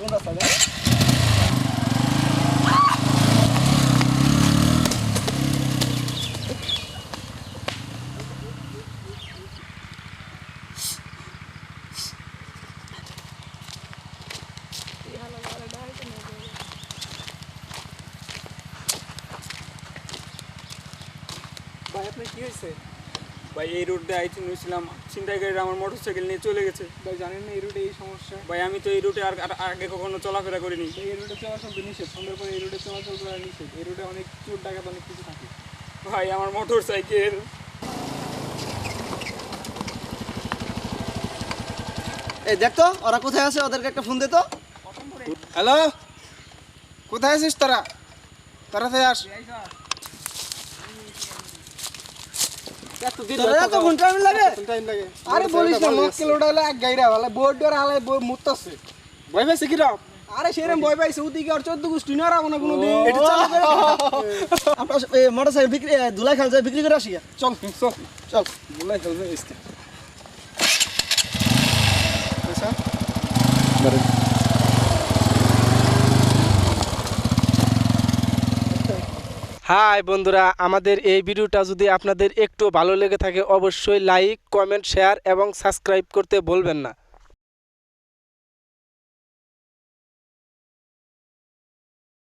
Bundan sonra ভাই আপনার কি হয়েছে? ভাই এই রোড দিয়ে আইছি নিয়েছিলাম ছিনতাইকারীরা আমার মোটর সাইকেল নিয়ে চলে গেছে। ভাই জানেন না এই রুটে এই সমস্যা? ভাই আমি তো এই রুটে আর আর আগে কখনো চলাফেরা করিনি। ভাই, এই রুটে চলাচল তো নিষেধ। সন্ধ্যার পরে এই রুটে চলাচল করা নিষেধ। এই রুটে অনেক চোর ডাকাত অনেক কিছু থাকে। ভাই আমার মোটর সাইকেল এই দেখ তো ওরা কোথায় আছে? ওদেরকে একটা ফোন দে তো। হ্যালো কোথায় আছিস তোরা? তাড়াতাড়ি আস তোরা এত ফোন টাইম লাগে টাইম লাগে আরে বলিস না মক্কেল ওটালে এক গাইরা ভালো বোর্ড ডোর ভয় পাইছে কি রাম আরে সেরম ভয় পাইছে ওদিকে আর চোদ্দ গোষ্ঠী না রাবো না কোনো দিন আমরা মোটর বিক্রি ধুলাই খাল যায় বিক্রি করে আসি চল চল চল। খেলবে এসতে হাই বন্ধুরা, আমাদের এই ভিডিওটা যদি আপনাদের একটু ভালো লেগে থাকে, অবশ্যই লাইক কমেন্ট শেয়ার এবং সাবস্ক্রাইব করতে বলবেন না।